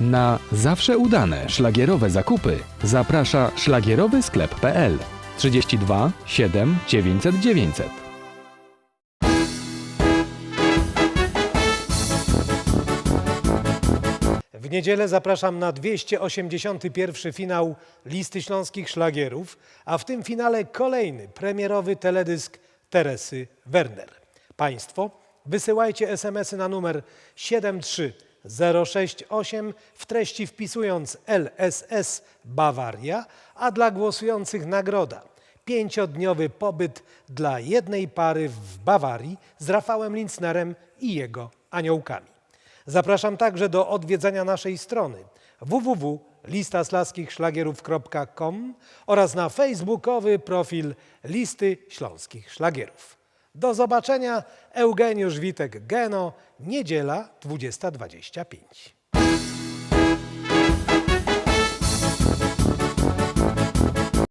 Na zawsze udane szlagierowe zakupy zaprasza szlagierowy sklep.pl 32 7 900 900. W niedzielę zapraszam na 281 finał Listy Śląskich Szlagierów, a w tym finale kolejny premierowy teledysk Teresy Werner. Państwo wysyłajcie SMS-y na numer 73068 w treści wpisując LSS Bawaria, a dla głosujących nagroda. Pięciodniowy pobyt dla jednej pary w Bawarii z Rafałem Lincnerem i jego aniołkami. Zapraszam także do odwiedzenia naszej strony www.listaslaskich.szlagierów.com oraz na facebookowy profil Listy Śląskich Szlagierów. Do zobaczenia. Eugeniusz Witek Geno, niedziela 20.25.